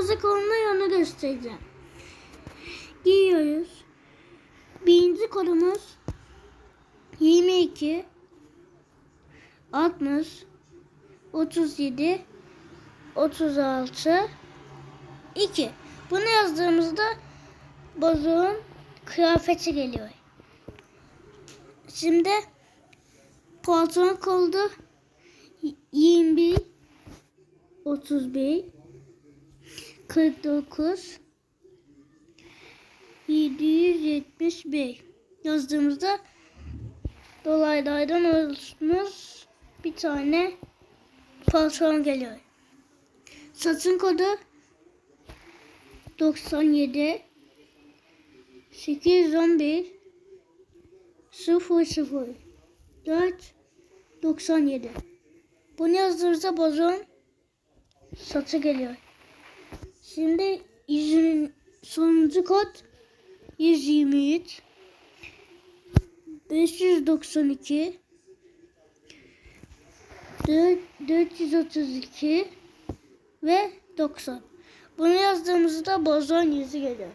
bozuk olunuyor onu göstereceğim. Giyiyoruz. Birinci kodumuz 22 60 37 36 2. Bunu yazdığımızda bozuğun kıyafeti geliyor. Şimdi pantolon koldu 21 31 49 771 yazdığımızda dolaylardan oluşmuş bir tane pantolon geliyor. Satın kodu 97 811 00 4 97 Bunu yazdığımızda bozun satı geliyor. Şimdi yüzünün sonuncu kod 123 592 4, 432 ve 90. Bunu yazdığımızda bozon yüzü geliyor.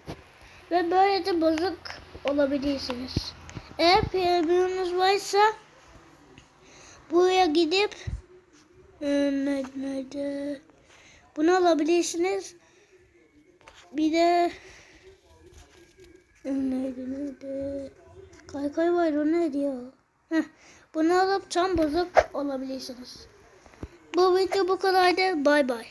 Ve böyle de bozuk olabilirsiniz. Eğer premiumunuz varsa buraya gidip nerede? bunu alabilirsiniz. Bir de nerede nerede? Kaykay var o neydi ya? Heh, bunu alıp tam bozuk olabilirsiniz. Bu video bu kadardı. Bay bay.